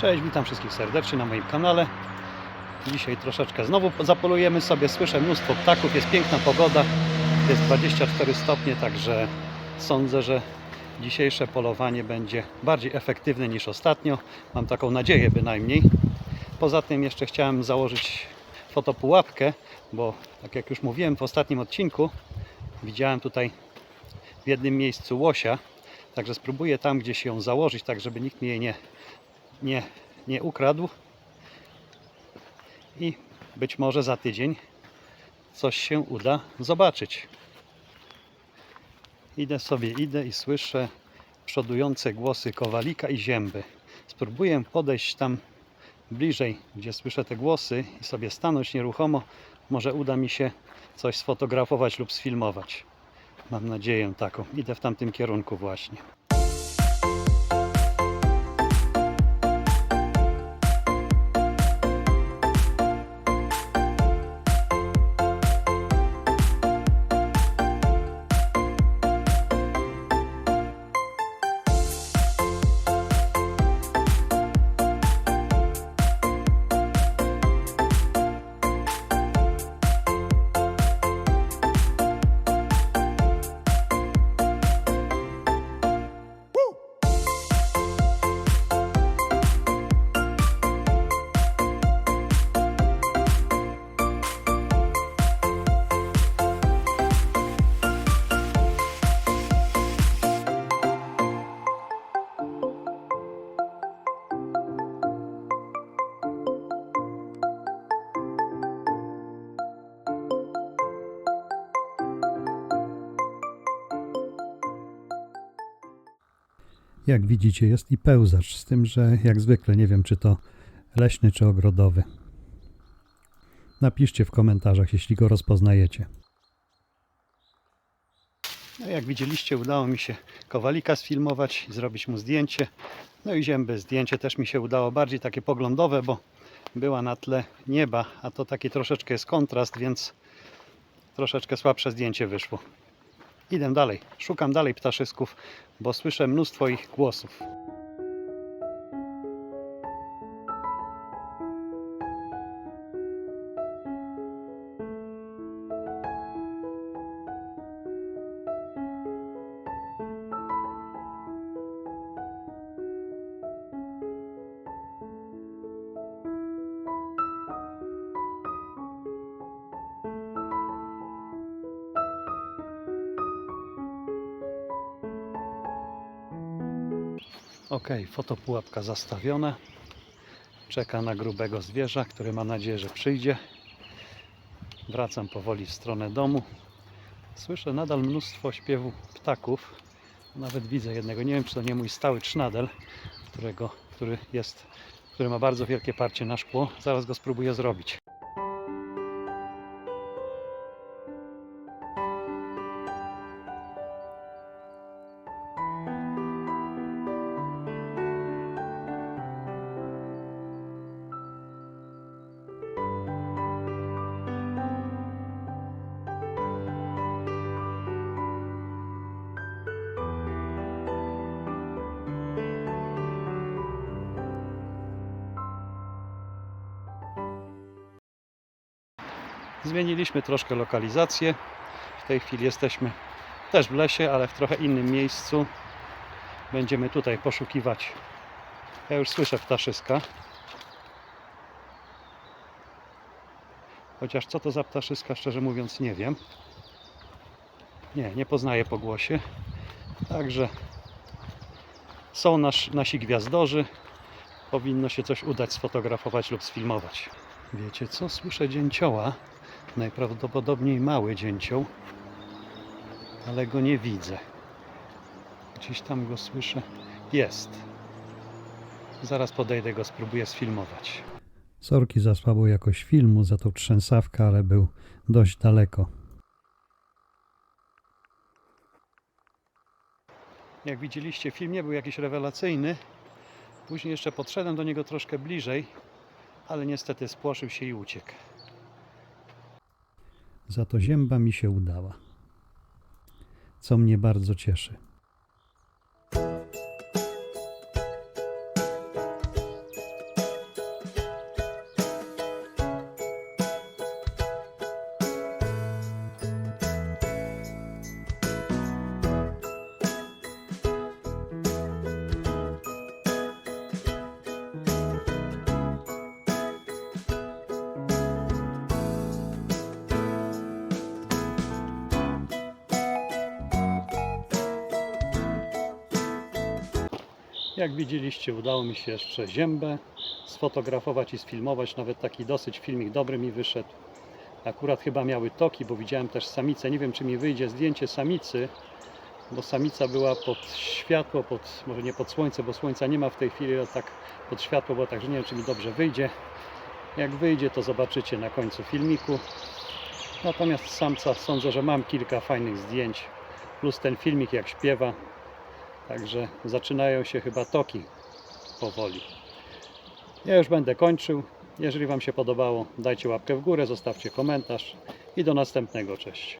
Cześć, witam wszystkich serdecznie na moim kanale. Dzisiaj troszeczkę znowu zapolujemy sobie. Słyszę mnóstwo ptaków, jest piękna pogoda, jest 24 stopnie, także sądzę, że dzisiejsze polowanie będzie bardziej efektywne niż ostatnio. Mam taką nadzieję bynajmniej. Poza tym jeszcze chciałem założyć fotopułapkę, bo tak jak już mówiłem w ostatnim odcinku, widziałem tutaj w jednym miejscu łosia, także spróbuję tam gdzieś ją założyć, tak żeby nikt mi jej nie, nie, nie ukradł. I być może za tydzień coś się uda zobaczyć. Idę sobie, idę i słyszę przodujące głosy kowalika i zięby. Spróbuję podejść tam bliżej, gdzie słyszę te głosy i sobie stanąć nieruchomo. Może uda mi się coś sfotografować lub sfilmować. Mam nadzieję taką. Idę w tamtym kierunku właśnie. Jak widzicie, jest i pełzacz, z tym, że jak zwykle nie wiem, czy to leśny, czy ogrodowy. Napiszcie w komentarzach, jeśli go rozpoznajecie. No jak widzieliście, udało mi się kowalika sfilmować i zrobić mu zdjęcie. No i zięby zdjęcie też mi się udało, bardziej takie poglądowe, bo była na tle nieba, a to taki troszeczkę jest kontrast, więc troszeczkę słabsze zdjęcie wyszło. Idę dalej, szukam dalej ptaszysków, bo słyszę mnóstwo ich głosów. Ok, fotopułapka zastawiona. Czeka na grubego zwierza, który mam nadzieję, że przyjdzie. Wracam powoli w stronę domu. Słyszę nadal mnóstwo śpiewu ptaków. Nawet widzę jednego. Nie wiem, czy to nie mój stały trznadel, którego, który jest, który ma bardzo wielkie parcie na szkło. Zaraz go spróbuję zrobić. Zmieniliśmy troszkę lokalizację. W tej chwili jesteśmy też w lesie, ale w trochę innym miejscu. Będziemy tutaj poszukiwać. Ja już słyszę ptaszyska. Chociaż co to za ptaszyska, szczerze mówiąc, nie wiem. Nie, nie poznaję po głosie. Także są nasz, nasi gwiazdorzy. Powinno się coś udać sfotografować lub sfilmować. Wiecie co? Słyszę dzięcioła. Najprawdopodobniej mały dzięcioł, ale go nie widzę. Gdzieś tam go słyszę. Jest. Zaraz podejdę go, spróbuję sfilmować. Sorki za słabą jakość filmu, za tą trzęsawkę, ale był dość daleko. Jak widzieliście, film nie był jakiś rewelacyjny. Później jeszcze podszedłem do niego troszkę bliżej, ale niestety spłoszył się i uciekł. Za to zięba mi się udała, co mnie bardzo cieszy. Jak widzieliście, udało mi się jeszcze ziębę sfotografować i sfilmować. Nawet taki dosyć filmik dobry mi wyszedł. Akurat chyba miały toki, bo widziałem też samicę. Nie wiem, czy mi wyjdzie zdjęcie samicy, bo samica była pod światło, pod, może nie pod słońce, bo słońca nie ma w tej chwili, ale tak pod światło było, także nie wiem, czy mi dobrze wyjdzie. Jak wyjdzie, to zobaczycie na końcu filmiku. Natomiast samca sądzę, że mam kilka fajnych zdjęć, plus ten filmik jak śpiewa. Także zaczynają się chyba toki powoli. Ja już będę kończył. Jeżeli Wam się podobało, dajcie łapkę w górę, zostawcie komentarz i do następnego. Cześć.